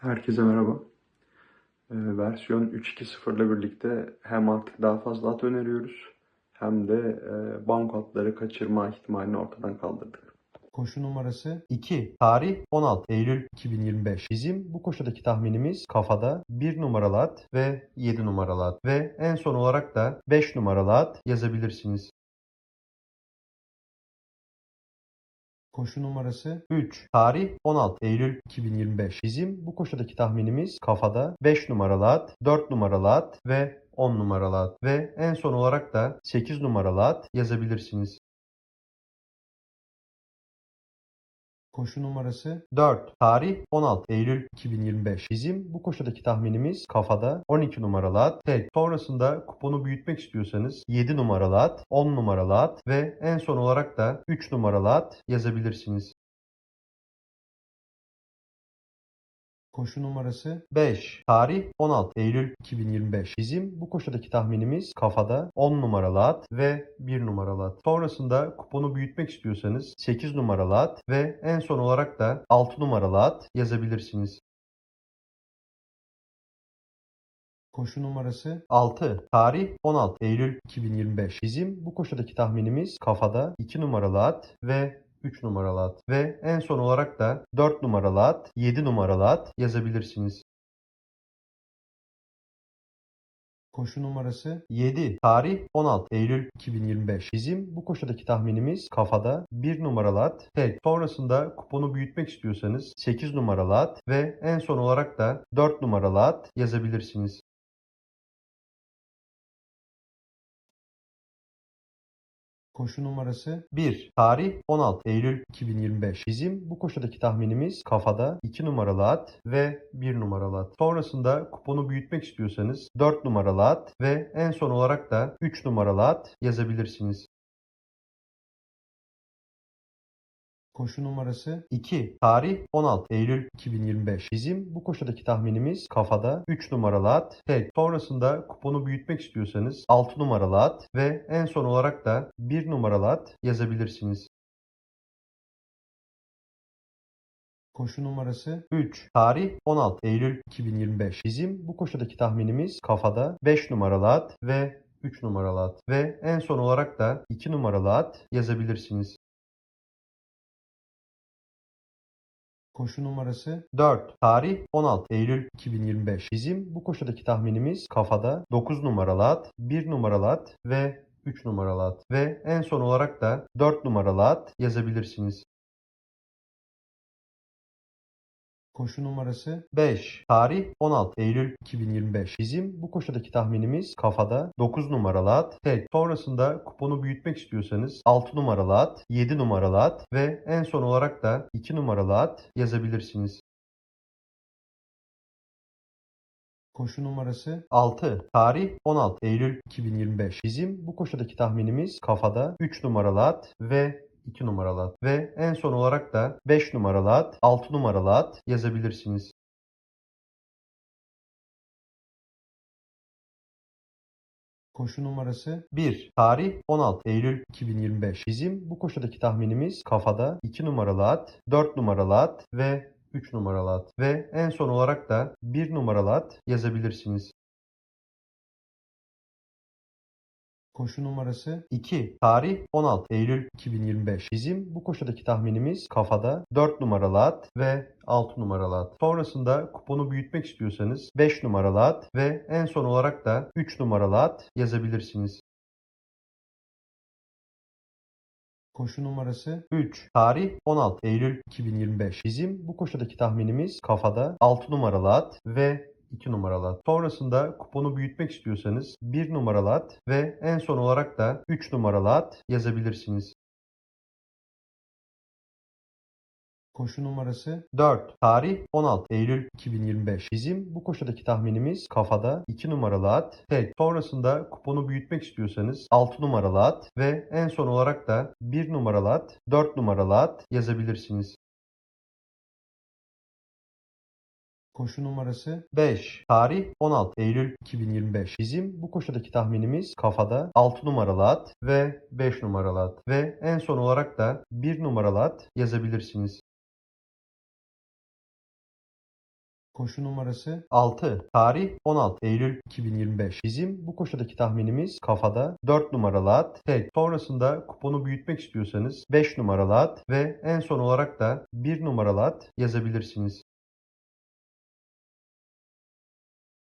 Herkese merhaba. Ee, versiyon 3.2.0 ile birlikte hem artık daha fazla at öneriyoruz hem de e, banko atları kaçırma ihtimalini ortadan kaldırdık. Koşu numarası 2. Tarih 16 Eylül 2025. Bizim bu koşudaki tahminimiz kafada 1 numaralı at ve 7 numaralı at. Ve en son olarak da 5 numaralı at yazabilirsiniz. Koşu numarası 3. Tarih 16 Eylül 2025. Bizim bu koşudaki tahminimiz kafada 5 numaralı at, 4 numaralı at ve 10 numaralı at. Ve en son olarak da 8 numaralı at yazabilirsiniz. Koşu numarası 4. Tarih 16 Eylül 2025. Bizim bu koşudaki tahminimiz kafada 12 numaralı at. Tek. Sonrasında kuponu büyütmek istiyorsanız 7 numaralı at, 10 numaralı at ve en son olarak da 3 numaralı at yazabilirsiniz. Koşu numarası 5. Tarih 16 Eylül 2025. Bizim bu koşudaki tahminimiz kafada 10 numaralı at ve 1 numaralı at. Sonrasında kuponu büyütmek istiyorsanız 8 numaralı at ve en son olarak da 6 numaralı at yazabilirsiniz. Koşu numarası 6. Tarih 16 Eylül 2025. Bizim bu koşudaki tahminimiz kafada 2 numaralı at ve 3 numaralı at. Ve en son olarak da 4 numaralı at, 7 numaralı at yazabilirsiniz. Koşu numarası 7. Tarih 16 Eylül 2025. Bizim bu koşudaki tahminimiz kafada 1 numaralı at, tek. Sonrasında kuponu büyütmek istiyorsanız 8 numaralı at ve en son olarak da 4 numaralı at yazabilirsiniz. Koşu numarası 1. Tarih 16 Eylül 2025. Bizim bu koşudaki tahminimiz kafada 2 numaralı at ve 1 numaralı at. Sonrasında kuponu büyütmek istiyorsanız 4 numaralı at ve en son olarak da 3 numaralı at yazabilirsiniz. Koşu numarası 2. Tarih 16 Eylül 2025. Bizim bu koşudaki tahminimiz kafada 3 numaralı at, tek. Sonrasında kuponu büyütmek istiyorsanız 6 numaralı at ve en son olarak da 1 numaralı at yazabilirsiniz. Koşu numarası 3. Tarih 16 Eylül 2025. Bizim bu koşudaki tahminimiz kafada 5 numaralı at ve 3 numaralı at. Ve en son olarak da 2 numaralı at yazabilirsiniz. Koşu numarası 4. Tarih 16 Eylül 2025. Bizim bu koşudaki tahminimiz kafada 9 numaralı at, 1 numaralı at ve 3 numaralı at. Ve en son olarak da 4 numaralı at yazabilirsiniz. Koşu numarası 5. Tarih 16 Eylül 2025. Bizim bu koşudaki tahminimiz kafada 9 numaralı at, tek. Sonrasında kuponu büyütmek istiyorsanız 6 numaralı at, 7 numaralı at ve en son olarak da 2 numaralı at yazabilirsiniz. Koşu numarası 6. Tarih 16 Eylül 2025. Bizim bu koşudaki tahminimiz kafada 3 numaralı at ve 2 numaralı at. Ve en son olarak da 5 numaralı at, 6 numaralı at yazabilirsiniz. Koşu numarası 1. Tarih 16 Eylül 2025. Bizim bu koşudaki tahminimiz kafada 2 numaralı at, 4 numaralı at ve 3 numaralı at. Ve en son olarak da 1 numaralı at yazabilirsiniz. Koşu numarası 2. Tarih 16 Eylül 2025. Bizim bu koşudaki tahminimiz kafada 4 numaralı at ve 6 numaralı at. Sonrasında kuponu büyütmek istiyorsanız 5 numaralı at ve en son olarak da 3 numaralı at yazabilirsiniz. Koşu numarası 3. Tarih 16 Eylül 2025. Bizim bu koşudaki tahminimiz kafada 6 numaralı at ve 2 numaralı at. Sonrasında kuponu büyütmek istiyorsanız 1 numaralı at ve en son olarak da 3 numaralı at yazabilirsiniz. Koşu numarası 4. Tarih 16 Eylül 2025. Bizim bu koşudaki tahminimiz kafada 2 numaralı at, tek. Sonrasında kuponu büyütmek istiyorsanız 6 numaralı at ve en son olarak da 1 numaralı at, 4 numaralı at yazabilirsiniz. Koşu numarası 5. Tarih 16 Eylül 2025. Bizim bu koşudaki tahminimiz kafada 6 numaralı at ve 5 numaralı at. Ve en son olarak da 1 numaralı at yazabilirsiniz. Koşu numarası 6. Tarih 16 Eylül 2025. Bizim bu koşudaki tahminimiz kafada 4 numaralı at tek. Sonrasında kuponu büyütmek istiyorsanız 5 numaralı at ve en son olarak da 1 numaralı at yazabilirsiniz.